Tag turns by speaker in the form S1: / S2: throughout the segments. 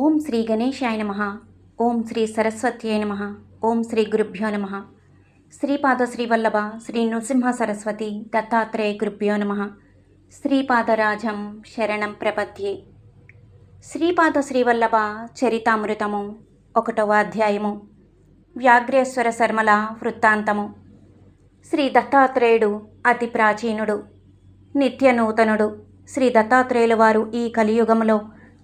S1: ఓం శ్రీ గణేశాయ నమ. ఓం శ్రీ సరస్వత్యై నమ. ఓం శ్రీ గురుభ్యో నమ. శ్రీపాద శ్రీవల్లభ శ్రీ నృసింహ సరస్వతి దత్తాత్రేయ గురుభ్యో నమ. శ్రీపాదరాజం శరణం ప్రపద్యే. శ్రీపాద శ్రీవల్లభ చరితామృతము ఒకటవ అధ్యాయము. వ్యాఘ్రేశ్వర శర్మల వృత్తాంతము. శ్రీ దత్తాత్రేయుడు అతి ప్రాచీనుడు నిత్య నూతనుడు. శ్రీ దత్తాత్రేయుల వారు ఈ కలియుగములో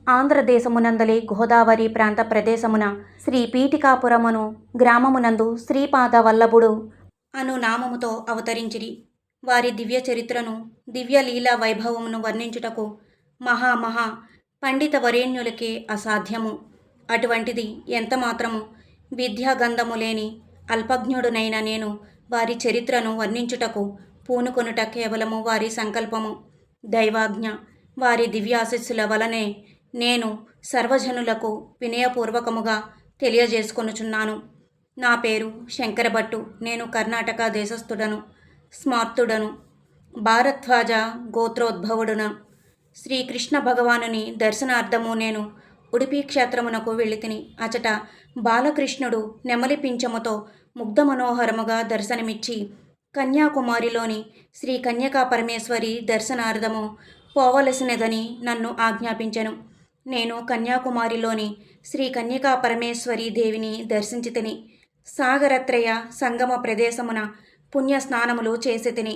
S1: ఆంధ్రదేశమునందలి గోదావరి ప్రాంత ప్రదేశమున శ్రీ పీఠికాపురమును గ్రామమునందు శ్రీపాద వల్లభుడు అను నామముతో అవతరించిరి. వారి దివ్య చరిత్రను దివ్యలీలా వైభవమును వర్ణించుటకు మహా మహా పండిత వరేణ్యులకే అసాధ్యము. అటువంటిది ఎంతమాత్రము విద్యాగంధము లేని అల్పజ్ఞుడునైన నేను వారి చరిత్రను వర్ణించుటకు పూనుకొనుట కేవలము వారి సంకల్పము. దైవాజ్ఞ వారి దివ్యాశిస్సుల వలనే నేను సర్వజనులకు వినయపూర్వకముగా తెలియజేసుకొనుచున్నాను. నా పేరు శంకరభట్టు. నేను కర్ణాటక దేశస్థుడను స్మార్తుడను. భారద్వాజ గోత్రోద్భవుడును. శ్రీకృష్ణ భగవానుని దర్శనార్థము నేను ఉడిపి క్షేత్రమునకు వెళ్ళితిని. అచట బాలకృష్ణుడు నెమలి పింఛముతో ముగ్ధ మనోహరముగా దర్శనమిచ్చి కన్యాకుమారిలోని శ్రీ కన్యకా పరమేశ్వరి దర్శనార్థము పోవలసినదని నన్ను ఆజ్ఞాపించెను. నేను కన్యాకుమారిలోని శ్రీ కన్యకా పరమేశ్వరి దేవిని దర్శించితిని. సాగరత్రయ సంగమ ప్రదేశమున పుణ్య స్నానములు చేసి తిని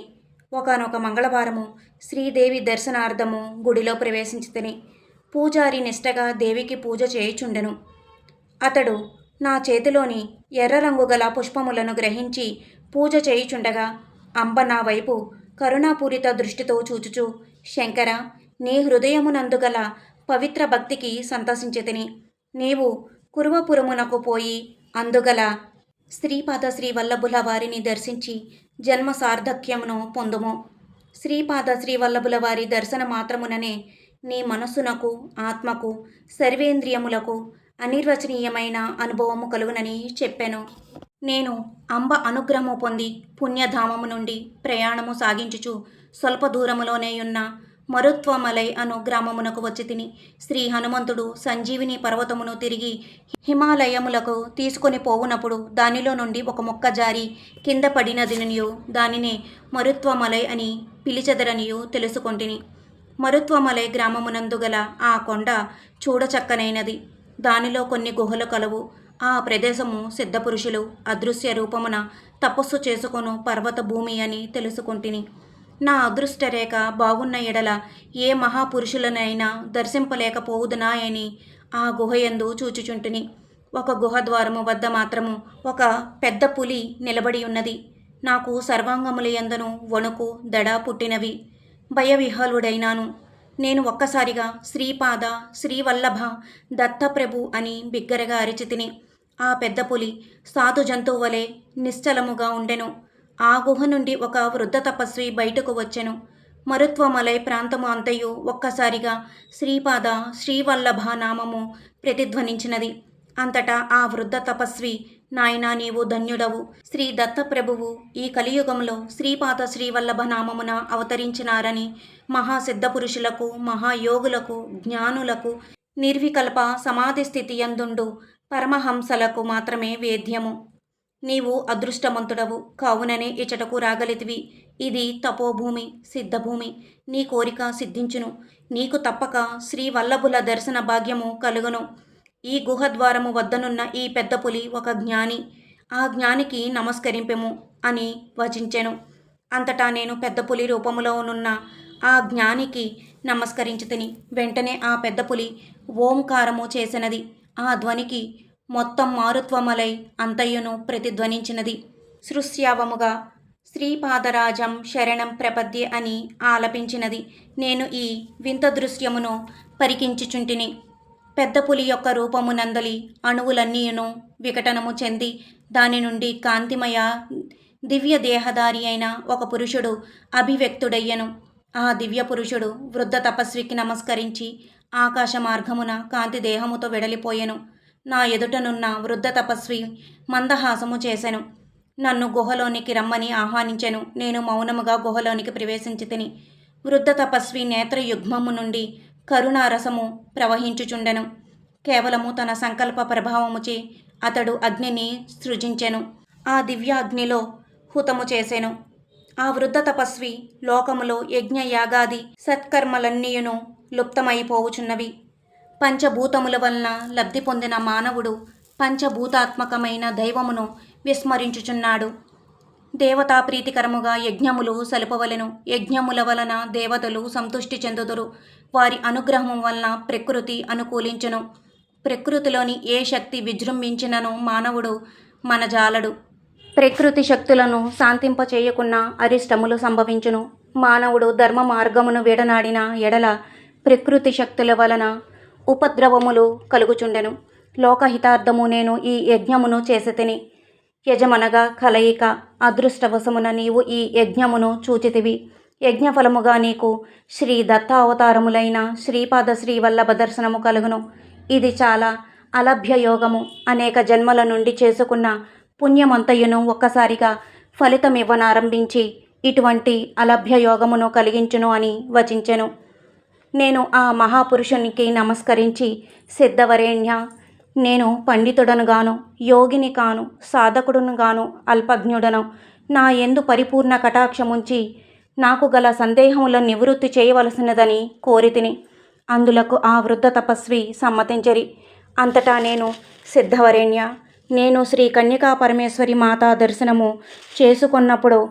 S1: ఒకనొక మంగళవారము శ్రీదేవి దర్శనార్థము గుడిలో ప్రవేశించితిని. పూజారి నిష్టగా దేవికి పూజ చేయుచుండెను. అతడు నా చేతిలోని ఎర్ర రంగు గల పుష్పములను గ్రహించి పూజ చేయుచుండగా అంబ నా వైపు కరుణాపూరిత దృష్టితో చూచుచు శంకర నీ హృదయమునందుగల పవిత్ర భక్తికి సంతసించితిని నీవు కురువపురమునకు పోయి అందుగల శ్రీపాద శ్రీ వల్లభుల వారిని దర్శించి జన్మ సార్థక్యమును పొందుము. శ్రీపాద శ్రీ వల్లభుల వారి దర్శన మాత్రముననే నీ మనస్సునకు ఆత్మకు సర్వేంద్రియములకు అనిర్వచనీయమైన అనుభవము కలుగునని చెప్పాను. నేను అంబ అనుగ్రహము పొంది పుణ్యధామము నుండి ప్రయాణము సాగించుచు స్వల్ప దూరములోనే ఉన్న మరుత్వమలై అను గ్రామమునకు వచ్చి తిని శ్రీ హనుమంతుడు సంజీవిని పర్వతమును తిరిగి హిమాలయములకు తీసుకొని పోవునప్పుడు దానిలో నుండి ఒక మొక్క జారి కింద పడినదినియు దానినే మరుత్వమలై అని పిలిచెదరనియు తెలుసుకొంటిని. మరుత్వమలై గ్రామమునందు గల ఆ కొండ చూడచక్కనైనది. దానిలో కొన్ని గుహలు కలవు. ఆ ప్రదేశము సిద్ధపురుషులు అదృశ్య రూపమున తపస్సు చేసుకొను పర్వత భూమి అని తెలుసుకుంటుని. నా అదృష్ట రేఖ బాగున్న ఎడల ఏ మహాపురుషులనైనా దర్శింపలేకపోవుదునా అని ఆ గుహయందు చూచుచుంటిని. ఒక గుహ ద్వారము వద్ద మాత్రము ఒక పెద్ద పులి నిలబడి ఉన్నది నాకు సర్వాంగముల ఎందను వణుకు దడ పుట్టినవి. భయవిహలుడైనాను నేను ఒక్కసారిగా శ్రీపాద శ్రీవల్లభ దత్తప్రభు అని బిగ్గరగా అరిచితిని. ఆ పెద్ద పులి సాధు జంతువు వలె నిశ్చలముగా ఉండెను. ఆ గుహ నుండి ఒక వృద్ధ తపస్వి బయటకు వచ్చెను. మరుత్వమలై ప్రాంతము అంతయు ఒక్కసారిగా శ్రీపాద శ్రీవల్లభ నామము ప్రతిధ్వనించినది. అంతటా ఆ వృద్ధ తపస్వి నాయనా నీవు ధన్యుడవు. శ్రీ దత్తప్రభువు ఈ కలియుగంలో శ్రీపాద శ్రీవల్లభ నామమున అవతరించినారని మహాసిద్ధపురుషులకు మహాయోగులకు జ్ఞానులకు నిర్వికల్ప సమాధి స్థితి యందుండు పరమహంసలకు మాత్రమే వేద్యము. నీవు అదృష్టవంతుడవు కావుననే ఇచటకు రాగలితివి. ఇది తపోభూమి సిద్ధభూమి. నీ కోరిక సిద్ధించును. నీకు తప్పక శ్రీ వల్లభుల దర్శన భాగ్యము కలుగును. ఈ గుహద్వారము వద్దనున్న ఈ పెద్ద పులి ఒక జ్ఞాని. ఆ జ్ఞానికి నమస్కరింపెము అని వచించెను. అంతటా నేను పెద్ద పులి రూపములోనున్న ఆ జ్ఞానికి నమస్కరించుతిని. వెంటనే ఆ పెద్ద పులి ఓంకారము చేసినది. ఆ ధ్వనికి మొత్తం మారుత్వమలై అంతయును ప్రతిధ్వనించినది. సృశ్యావముగా శ్రీపాదరాజం శరణం ప్రపద్యే అని ఆలపించినది. నేను ఈ వింత దృశ్యమును పరికించుచుంటిని. పెద్ద పులి యొక్క రూపమునందలి అణువులన్నీయును వికటనము చెంది దాని నుండి కాంతిమయ దివ్య దేహదారి అయిన ఒక పురుషుడు అభివ్యక్తుడయ్యను. ఆ దివ్య పురుషుడు వృద్ధ తపస్వికి నమస్కరించి ఆకాశ మార్గమున కాంతి దేహముతో వెడలిపోయెను. నా ఎదుటనున్న వృద్ధ తపస్వి మందహాసము చేసెను. నన్ను గుహలోనికి రమ్మని ఆహ్వానించెను. నేను మౌనముగా గుహలోనికి ప్రవేశించి తిని వృద్ధ తపస్వి నేత్రయుగ్మము నుండి కరుణారసము ప్రవహించుచుండెను. కేవలము తన సంకల్ప ప్రభావముచే అతడు అగ్నిని సృజించెను. ఆ దివ్యాగ్నిలో హుతము చేసెను. ఆ వృద్ధ తపస్వి లోకములో యజ్ఞయాగాది సత్కర్మలన్నీయును లుప్తమైపోవుచున్నవి. పంచభూతముల వలన లబ్ధి పొందిన మానవుడు పంచభూతాత్మకమైన దైవమును విస్మరించుచున్నాడు. దేవతా ప్రీతికరముగా యజ్ఞములు సలుపవలెను. యజ్ఞముల వలన దేవతలు సంతుష్టి చెందుదురు. వారి అనుగ్రహం వలన ప్రకృతి అనుకూలించును. ప్రకృతిలోని ఏ శక్తి విజృంభించినను మానవుడు మన జాలడు ప్రకృతి శక్తులను శాంతింపచేయకున్న అరిష్టములు సంభవించును. మానవుడు ధర్మ మార్గమును విడనాడిన ఎడల ప్రకృతి శక్తుల వలన ఉపద్రవములు కలుగుచుండెను. లోకహితార్థము నేను ఈ యజ్ఞమును చేసితిని. యజమనగా కలయిక అదృష్టవశమున నీవు ఈ యజ్ఞమును చూచితివి. యజ్ఞఫలముగా నీకు శ్రీ దత్తావతారములైన శ్రీపాద శ్రీ దర్శనము కలుగును. ఇది చాలా అలభ్య యోగము. అనేక జన్మల నుండి చేసుకున్న పుణ్యమంతయును ఒక్కసారిగా ఫలితమివ్వనారంభించి ఇటువంటి అలభ్య యోగమును కలిగించును అని వచించెను. నేను ఆ మహాపురుషునికి నమస్కరించి సిద్ధవరేణ్య నేను పండితుడను గాను యోగిని కాను సాధకుడును గాను అల్పజ్ఞుడను. నా ఎందు పరిపూర్ణ కటాక్షముంచి నాకు గల సందేహములను నివృత్తి చేయవలసినదని కోరితిని. అందులకు ఆ వృద్ధ తపస్వి సమ్మతించరి. అంతటా నేను సిద్ధవరేణ్య నేను శ్రీ కన్యకా పరమేశ్వరి మాతా దర్శనము చేసుకున్నప్పుడు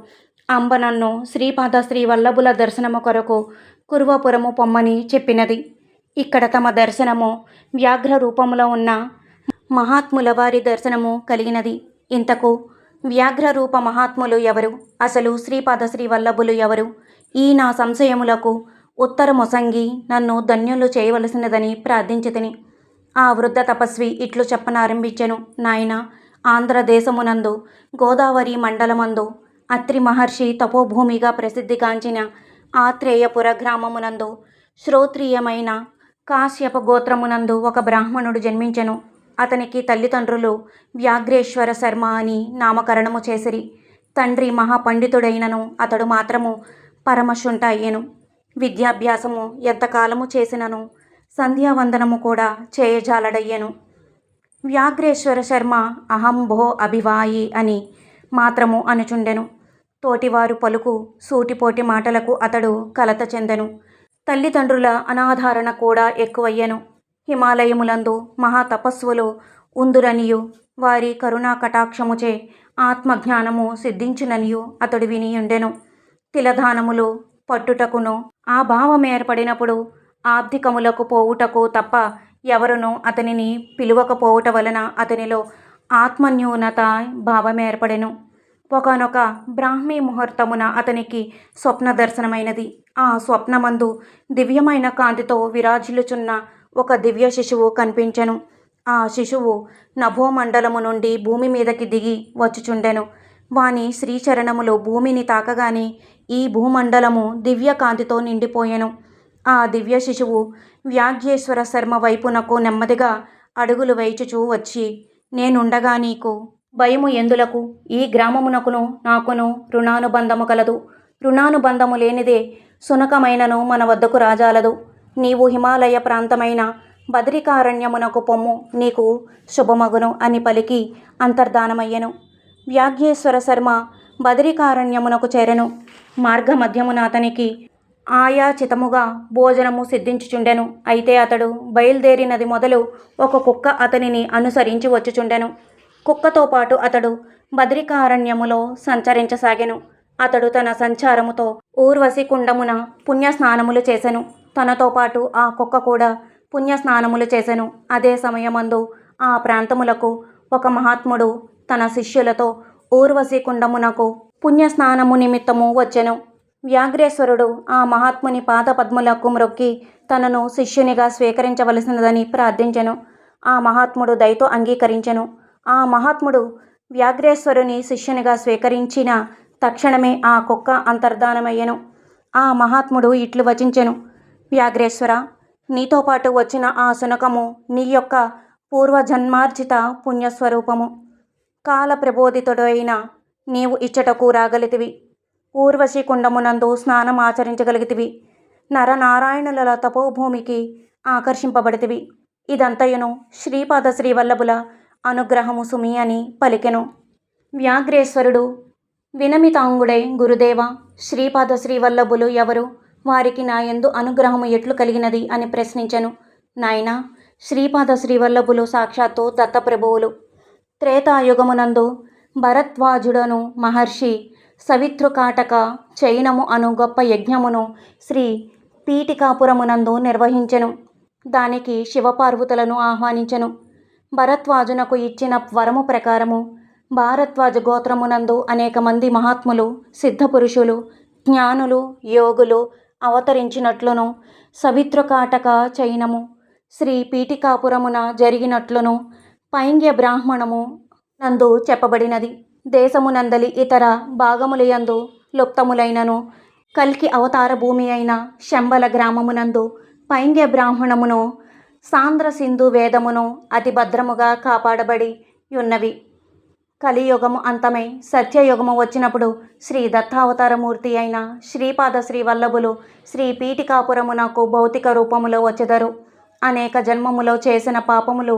S1: అంబ నన్ను శ్రీపాద శ్రీ వల్లభుల దర్శనము కొరకు కురువపురము పొమ్మని చెప్పినది. ఇక్కడ తమ దర్శనము వ్యాఘ్ర రూపంలో ఉన్న మహాత్ముల వారి దర్శనము కలిగినది. ఇంతకు వ్యాఘ్ర రూప మహాత్ములు ఎవరు? అసలు శ్రీపాద శ్రీవల్లభులు ఎవరు? ఈ నా సంశయములకు ఉత్తరమొసంగి నన్ను ధన్యులు చేయవలసినదని ప్రార్థించితిని. ఆ వృద్ధ తపస్వి ఇట్లు చెప్పనారంభించెను. నాయన ఆంధ్రదేశమునందు గోదావరి మండలమందు అత్రి మహర్షి తపోభూమిగా ప్రసిద్ధిగాంచిన ఆత్రేయపుర గ్రామమునందు శ్రోత్రియమైన కాశ్యప గోత్రమునందు ఒక బ్రాహ్మణుడు జన్మించెను. అతనికి తల్లిదండ్రులు వ్యాఘ్రేశ్వర శర్మ అని నామకరణము చేసిరి. తండ్రి మహాపండితుడైనను అతడు మాత్రము పరమశుంట అయ్యెను. విద్యాభ్యాసము ఎంతకాలము చేసినను సంధ్యావందనము కూడా చేయజాలడయ్యెను. వ్యాఘ్రేశ్వర శర్మ అహంభో అభివాయి అని మాత్రము అనుచుండెను. తోటివారు పలుకు సూటిపోటి మాటలకు అతడు కలత చెందెను. తల్లిదండ్రుల అనాధారణ కూడా ఎక్కువయ్యెను. హిమాలయములందు మహాతపస్సులు ఉందురనియు. వారి కరుణా కటాక్షముచే ఆత్మజ్ఞానము సిద్ధించుననియు అతడు వినియుండెను. తిలధానములు పట్టుటకును ఆ భావం ఏర్పడినప్పుడు ఆర్థికములకు పోవుటకు తప్ప ఎవరునూ అతనిని పిలువకపోవుట వలన అతనిలో ఆత్మన్యూనత భావమేర్పడెను. ఒకనొక బ్రాహ్మీ ముహూర్తమున అతనికి స్వప్న దర్శనమైనది ఆ స్వప్నమందు దివ్యమైన కాంతితో విరాజిల్లుచున్న ఒక దివ్య శిశువు కనిపించెను. ఆ శిశువు నభోమండలము నుండి భూమి మీదకి దిగి వచ్చుచుండెను. వాని శ్రీచరణములు భూమిని తాకగానే ఈ భూమండలము దివ్య కాంతితో నిండిపోయెను. ఆ దివ్య శిశువు వ్యాఘ్యేశ్వర శర్మ వైపునకు నెమ్మదిగా అడుగులు వేయిచుచూ వచ్చి నేనుండగా నీకు భయము ఎందులకు? ఈ గ్రామమునకును నాకును రుణానుబంధము కలదు. రుణానుబంధము లేనిదే సునకమైనను మన వద్దకు రాజాలదు. నీవు హిమాలయ ప్రాంతమైన బదరికారణ్యమునకు పొమ్ము. నీకు శుభమగును అని పలికి అంతర్ధానమయ్యను. వ్యాఘ్యేశ్వర శర్మ బదరికారణ్యమునకు చేరెను. మార్గమధ్యమున అతనికి ఆయాచితముగా భోజనము సిద్ధించుచుండెను. అయితే అతడు బయలుదేరినది మొదలు ఒక కుక్క అతనిని అనుసరించి వచ్చుచుండెను. కుక్కతో పాటు అతడు బద్రికారణ్యములో సంచరించసాగెను. అతడు తన సంచారముతో ఊర్వశి కుండమున పుణ్యస్నానములు చేసెను. తనతో పాటు ఆ కుక్క కూడా పుణ్యస్నానములు చేసెను. అదే సమయమందు ఆ ప్రాంతములకు ఒక మహాత్ముడు తన శిష్యులతో ఊర్వశి కుండమునకు పుణ్యస్నానము నిమిత్తము వచ్చెను. వ్యాఘ్రేశ్వరుడు ఆ మహాత్ముని పాదపద్ములకు మ్రొక్కి తనను శిష్యునిగా స్వీకరించవలసినదని ప్రార్థించెను. ఆ మహాత్ముడు దయతో అంగీకరించెను. ఆ మహాత్ముడు వ్యాఘ్రేశ్వరుని శిష్యునిగా స్వీకరించిన తక్షణమే ఆ కుక్క అంతర్ధానమయ్యను. ఆ మహాత్ముడు ఇట్లు వచించెను. వ్యాఘ్రేశ్వర నీతో పాటు వచ్చిన ఆ శునకము నీ యొక్క పూర్వజన్మార్జిత పుణ్యస్వరూపము. కాల ప్రబోధితుడు అయిన నీవు ఇచ్చటకు రాగలితివి. ఊర్వశీ కుండమునందు స్నానం ఆచరించగలిగితివి. నరనారాయణుల తపోభూమికి ఆకర్షింపబడితివి. ఇదంతయును శ్రీపాద శ్రీవల్లభుల అనుగ్రహము సుమి అని పలికెను. వ్యాఘ్రేశ్వరుడు వినమితాంగుడై గురుదేవ శ్రీపాద శ్రీవల్లభులు ఎవరు? వారికి నాయందు అనుగ్రహము ఎట్లు కలిగినది? అని ప్రశ్నించెను. నాయనా శ్రీపాద శ్రీవల్లభులు సాక్షాత్తు దత్తప్రభువులు. త్రేతాయుగమునందు భరద్వాజుడను మహర్షి సవితృకాటక చైనము అను గొప్ప యజ్ఞమును శ్రీ పీఠికాపురమునందు నిర్వహించెను. దానికి శివపార్వతులను ఆహ్వానించెను. భరద్వాజునకు ఇచ్చిన వరము ప్రకారము భారద్వాజ గోత్రమునందు అనేక మంది మహాత్ములు సిద్ధపురుషులు జ్ఞానులు యోగులు అవతరించినట్లును సవిత్రకాటక చైనము శ్రీ పీఠికాపురమున జరిగినట్లును పైంగ్య బ్రాహ్మణము నందు చెప్పబడినది. దేశమునందలి ఇతర భాగములయందు లుప్తములైనను కల్కి అవతార భూమి అయిన శంబల గ్రామమునందు పైంగ్య బ్రాహ్మణమును సాంద్ర సింధు వేదమును అతి భద్రముగా కాపాడబడి ఉన్నవి. కలియుగము అంతమై సత్యయుగము వచ్చినప్పుడు శ్రీ దత్తావతారమూర్తి అయిన శ్రీపాద శ్రీ వల్లభులు శ్రీ పీఠికాపురమునకు భౌతిక రూపములో వచ్చెదరు. అనేక జన్మములో చేసిన పాపములు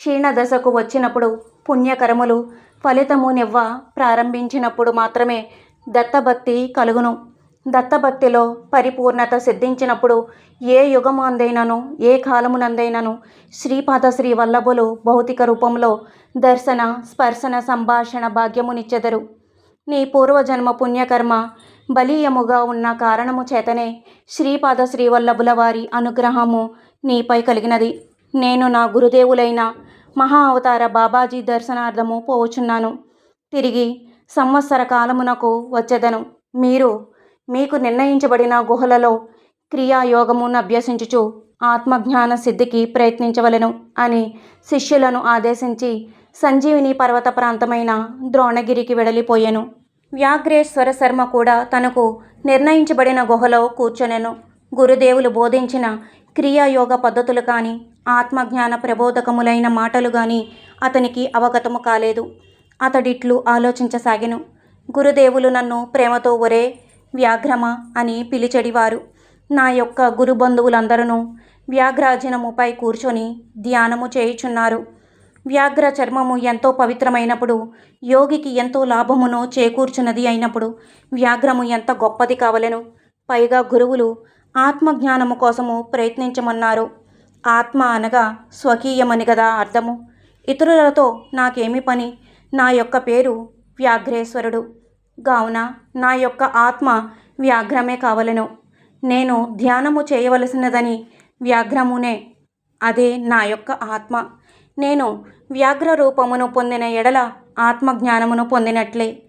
S1: క్షీణదశకు వచ్చినప్పుడు పుణ్యకరములు ఫలితమునివ్వ ప్రారంభించినప్పుడు మాత్రమే దత్తభక్తి కలుగును. దత్తభక్తిలో పరిపూర్ణత సిద్ధించినప్పుడు ఏ యుగమందైనను ఏ కాలమునందైనను శ్రీపాద శ్రీ వల్లభులు భౌతిక రూపంలో దర్శన స్పర్శన సంభాషణ భాగ్యమునిచ్చెదరు. నీ పూర్వజన్మ పుణ్యకర్మ బలీయముగా ఉన్న కారణము చేతనే శ్రీపాద శ్రీవల్లభుల వారి అనుగ్రహము నీపై కలిగినది. నేను నా గురుదేవులైన మహా అవతార బాబాజీ దర్శనార్థము పోవచున్నాను. తిరిగి సంవత్సర కాలమునకు వచ్చేదను. మీరు మీకు నిర్ణయించబడిన గుహలలో క్రియాయోగమును అభ్యసించుచు ఆత్మజ్ఞాన సిద్ధికి ప్రయత్నించవలెను అని శిష్యులను ఆదేశించి సంజీవిని పర్వత ప్రాంతమైన ద్రోణగిరికి వెడలిపోయెను. వ్యాఘ్రేశ్వర శర్మ కూడా తనకు నిర్ణయించబడిన గుహలో కూర్చొనెను. గురుదేవులు బోధించిన క్రియాయోగ పద్ధతులు కానీ ఆత్మజ్ఞాన ప్రబోధకములైన మాటలు కానీ అతనికి అవగతము కాలేదు. అతడిట్లు ఆలోచించసాగెను. గురుదేవులు నన్ను ప్రేమతో ఒరే వ్యాఘ్రమ అని పిలిచెడివారు. నా యొక్క గురు బంధువులందరూ వ్యాఘ్రాజనముపై కూర్చొని ధ్యానము చేయుచున్నారు. వ్యాఘ్ర చర్మము ఎంతో పవిత్రమైనప్పుడు యోగికి ఎంతో లాభమును చేకూర్చున్నది అయినప్పుడు వ్యాఘ్రము ఎంత గొప్పది కావలెను. పైగా గురువులు ఆత్మజ్ఞానము కోసము ప్రయత్నించమన్నారు. ఆత్మ అనగా స్వకీయమని కదా అర్థము. ఇతరులతో నాకేమి పని? నా యొక్క పేరు వ్యాఘ్రేశ్వరుడు. కావున నా యొక్క ఆత్మ వ్యాఘ్రమే కావలెను. నేను ధ్యానము చేయవలసినదని వ్యాఘ్రమునే అదే నా యొక్క ఆత్మ. నేను వ్యాఘ్ర రూపమును పొందిన ఎడల ఆత్మజ్ఞానమును పొందినట్లే.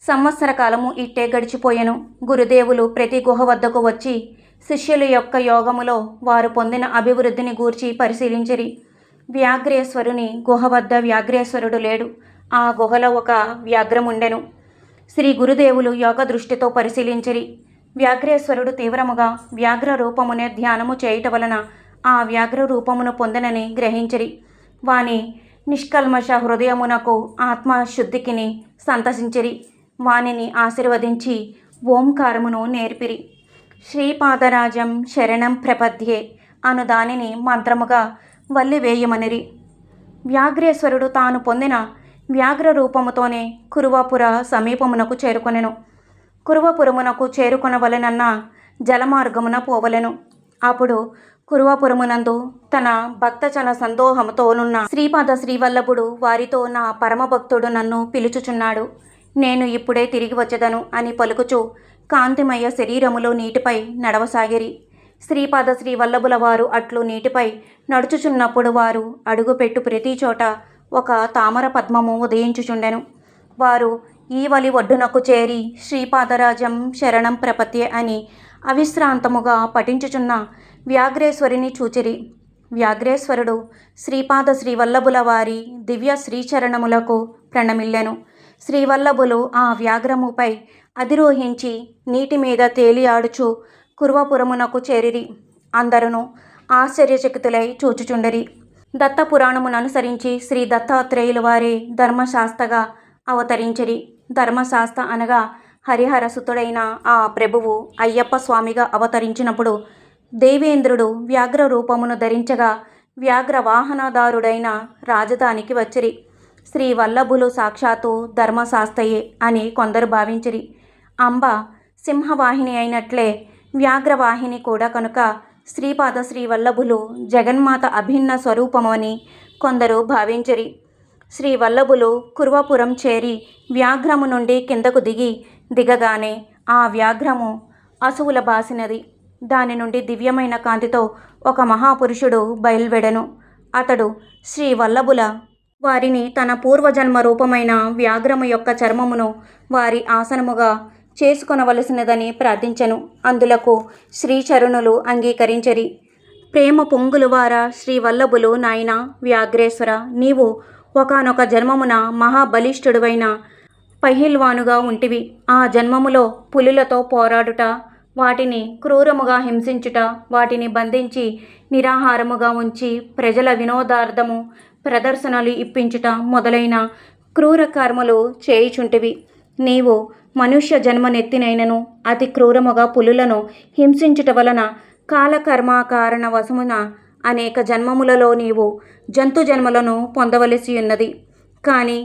S1: సంవత్సర కాలము ఇట్టే గడిచిపోయెను. గురుదేవులు ప్రతి గుహ వద్దకు వచ్చి శిష్యుల యొక్క యోగములో వారు పొందిన అభివృద్ధిని గూర్చి పరిశీలించిరి. వ్యాఘ్రేశ్వరుని గుహ వద్ద వ్యాఘ్రేశ్వరుడు లేడు. ఆ గుహలో ఒక వ్యాఘ్రముండెను. శ్రీ గురుదేవులు యోగ దృష్టితో పరిశీలించిరి. వ్యాఘ్రేశ్వరుడు తీవ్రముగా వ్యాఘ్ర రూపమునే ధ్యానము చేయుట వలన ఆ వ్యాఘ్ర రూపమును పొందనని గ్రహించిరి. వాని నిష్కల్మష హృదయమునకు ఆత్మశుద్ధికిని సంతసించిరి. వానిని ఆశీర్వదించి ఓంకారమును నేర్పిరి. శ్రీపాదరాజం శరణం ప్రపద్యే అను దానిని మంత్రముగా వల్లివేయమనిరి. వ్యాఘ్రేశ్వరుడు తాను పొందిన వ్యాఘ్ర రూపముతోనే కురువాపుర సమీపమునకు చేరుకొనెను. కురువపురమునకు చేరుకొనవలెనన్న జలమార్గమున పోవలెను. అప్పుడు కురువపురమునందు తన భక్తజన సందోహముతోనున్న శ్రీపాద శ్రీవల్లభుడు వారితో నా పరమభక్తుడు నన్ను పిలుచుచున్నాడు. నేను ఇప్పుడే తిరిగి వచ్చదను అని పలుకుచు కాంతిమయ శరీరములో నీటిపై నడవసాగిరి. శ్రీపాద శ్రీవల్లభుల వారు అట్లు నీటిపై నడుచుచున్నప్పుడు వారు అడుగుపెట్టు ప్రతి చోట ఒక తామర పద్మము ఉదయించుచుండెను. వారు ఈ వలి ఒడ్డునకు చేరి శ్రీపాదరాజం శరణం ప్రపత్యే అని అవిశ్రాంతముగా పఠించుచున్న వ్యాఘ్రేశ్వరిని చూచిరి. వ్యాఘ్రేశ్వరుడు శ్రీపాద శ్రీవల్లభుల వారి దివ్య శ్రీచరణములకు ప్రణమిల్లెను. శ్రీవల్లభులు ఆ వ్యాఘ్రముపై అధిరోహించి నీటి మీద తేలియాడుచు కుర్వపురమునకు చేరిరి. అందరూ ఆశ్చర్యచకితులై చూచుచుండరి. దత్త పురాణమును అనుసరించి శ్రీ దత్తాత్రేయుల వారే ధర్మశాస్త్రగా అవతరించిరి. ధర్మశాస్త్ర అనగా హరిహరసుతుడైన ఆ ప్రభువు అయ్యప్ప స్వామిగా అవతరించినప్పుడు దేవేంద్రుడు వ్యాఘ్ర రూపమును ధరించగా వ్యాఘ్ర వాహనదారుడైన రాజధానికి వచ్చిరి. శ్రీ వల్లభులు సాక్షాత్తు ధర్మశాస్త్రయే అని కొందరు భావించిరి. అంబ సింహవాహిని అయినట్లే వ్యాఘ్రవాహిని కూడా కనుక శ్రీపాద శ్రీ వల్లభులు జగన్మాత అభిన్న స్వరూపమని కొందరు భావించిరి. శ్రీ వల్లభులు కుర్వపురం చేరి వ్యాఘ్రము నుండి కిందకు దిగి దిగగానే ఆ వ్యాఘ్రము అసువుల బాసినది. దాని నుండి దివ్యమైన కాంతితో ఒక మహాపురుషుడు బయల్వెడెను. అతడు శ్రీ వల్లభుల వారిని తన పూర్వజన్మ రూపమైన వ్యాఘ్రము యొక్క చర్మమును వారి ఆసనముగా చేసుకొనవలసినదని ప్రార్థించను. అందులకు శ్రీచరణులు అంగీకరించరి. ప్రేమ పొంగులు శ్రీవల్లభులు నాయన వ్యాఘ్రేశ్వర నీవు ఒకానొక జన్మమున మహాబలిష్ఠుడువైన పహిల్వానుగా ఉంటివి. ఆ జన్మములో పులులతో పోరాడుట వాటిని క్రూరముగా హింసించుట వాటిని బంధించి నిరాహారముగా ఉంచి ప్రజల వినోదార్థము ప్రదర్శనలు ఇప్పించుట మొదలైన క్రూర కర్మలు చేయుచుంటివి. నీవు మనుష్య జన్మనెత్తినైనను అతి క్రూరముగా పులులను హింసించుట వలన కాలకర్మ కారణ వశమున అనేక జన్మములలో నీవు జంతు జన్మలను పొందవలసి ఉన్నది. కానీ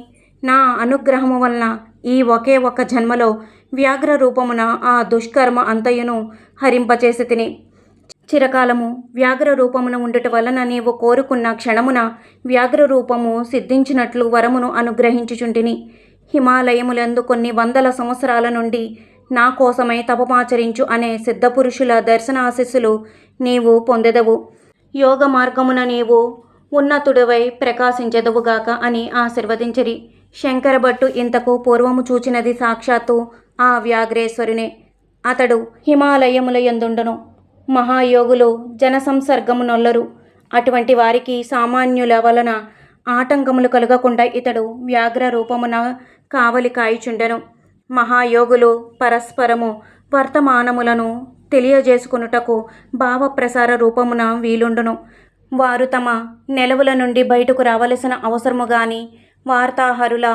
S1: నా అనుగ్రహము వలన ఈ ఒకే ఒక జన్మలో వ్యాఘ్ర రూపమున ఆ దుష్కర్మ అంతయును హరింపచేసి తిని చిరకాలము వ్యాఘ్ర రూపమున ఉండుట వలన నీవు కోరుకున్న క్షణమున వ్యాఘ్ర రూపము సిద్ధించినట్లు వరమును అనుగ్రహించుచుంటిని. హిమాలయములందు కొన్ని వందల సంవత్సరాల నుండి నా కోసమై తపమాచరించు అనే సిద్ధపురుషుల దర్శనాశిస్సులు నీవు పొందెదవు. యోగ మార్గమున నీవు ఉన్నతుడివై ప్రకాశించెదవుగాక అని ఆశీర్వదించిరి. శంకరభట్టు ఇంతకు పూర్వము చూచినది సాక్షాత్తు ఆ వ్యాఘ్రేశ్వరునే. అతడు హిమాలయముల ఎందుండను మహాయోగులు జనసంసర్గమునొల్లరు. అటువంటి వారికి సామాన్యుల వలన ఆటంకములు కలగకుండా ఇతడు వ్యాఘ్ర రూపమున కావలి కాయిచుండెను మహాయోగులు పరస్పరము వర్తమానములను తెలియజేసుకునుటకు భావప్రసార రూపమున వీలుండును. వారు తమ నెలవుల నుండి బయటకు రావలసిన అవసరము కానీ వార్తాహరుల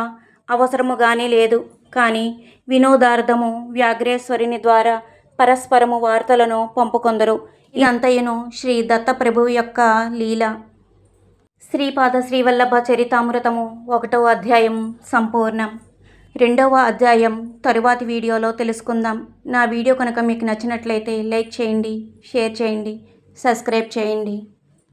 S1: అవసరము కానీ లేదు. కానీ వినోదార్థము వ్యాఘ్రేశ్వరిని ద్వారా పరస్పరము వార్తలను పంపుకొందరు. ఇదంతయును శ్రీ దత్తప్రభు యొక్క లీల. శ్రీపాద శ్రీవల్లభ చరితామృతము ఒకటవ అధ్యాయం సంపూర్ణం. రెండవ అధ్యాయం తరువాతి వీడియోలో తెలుసుకుందాం. నా వీడియో కనుక మీకు నచ్చినట్లయితే లైక్ చేయండి షేర్ చేయండి సబ్స్క్రైబ్ చేయండి.